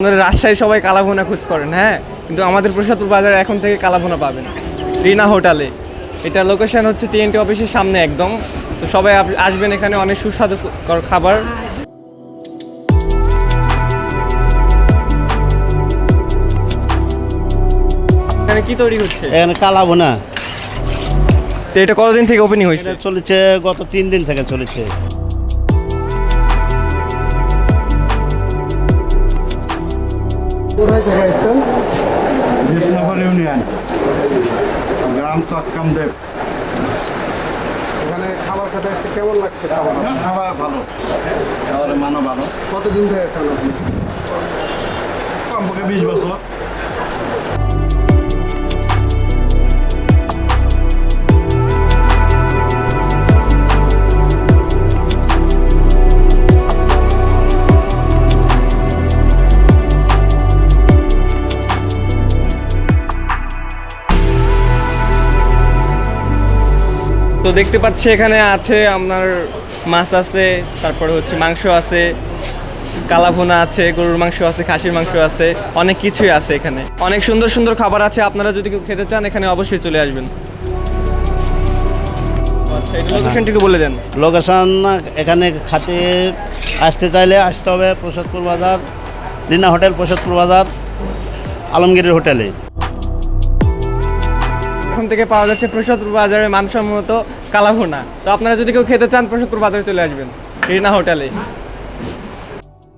রাজশাহী সবাই কালাভুনা খোঁজ করেন হ্যাঁ? কিন্তু আমাদের প্রসাদপুর বাজারে এখন থেকে কালাভুনা পাবেন রিনা হোটেলে। এটা লোকেশন হচ্ছে টিএনটি অফিসের সামনে একদম। তো সবাই আসবেন এখানে অনেক সুস্বাদু খাবার। এখানে কি তৈরি হচ্ছে? এখানে কালাবো না তো এটা কতদিন থেকে ওপেনিং হয়েছে? চলেছে গত তিন দিন থেকে চলেছে। বিষ্ণুপুর ইউনিয়ন গ্রাম চক্কামদেব। এখানে খাবার খেতে কেমন লাগছে খাবার? খাবার ভালো। খাবারের মানও ভালো। কতদিন থেকে আপনি? কমপক্ষে বিশ বছর। তো দেখতে পাচ্ছি এখানে আছে আপনার মাছ আছে তারপরে হচ্ছে মাংস আছে কালাভুনা আছে গরুর মাংস আছে খাসির মাংস আছে অনেক কিছুই আছে এখানে। অনেক সুন্দর সুন্দর খাবার আছে আপনারা যদি কেউ খেতে চান এখানে অবশ্যই চলে আসবেন। আচ্ছা এটা লোকেশনটা একটু বলে দেন। লোকেশন এখানে খাতে আসতে চাইলে আসতে হবে প্রসাদপুর বাজার রিনা হোটেল প্রসাদপুর বাজার আলমগীরের হোটেলে। এখন থেকে পাওয়া যাচ্ছে প্রসাদপুর বাজারে মানসম্মত কালাভুনা। তো আপনারা যদি কেউ খেতে চান, প্রসাদপুর বাজারে চলে আসবেন। রিনা হোটেলে।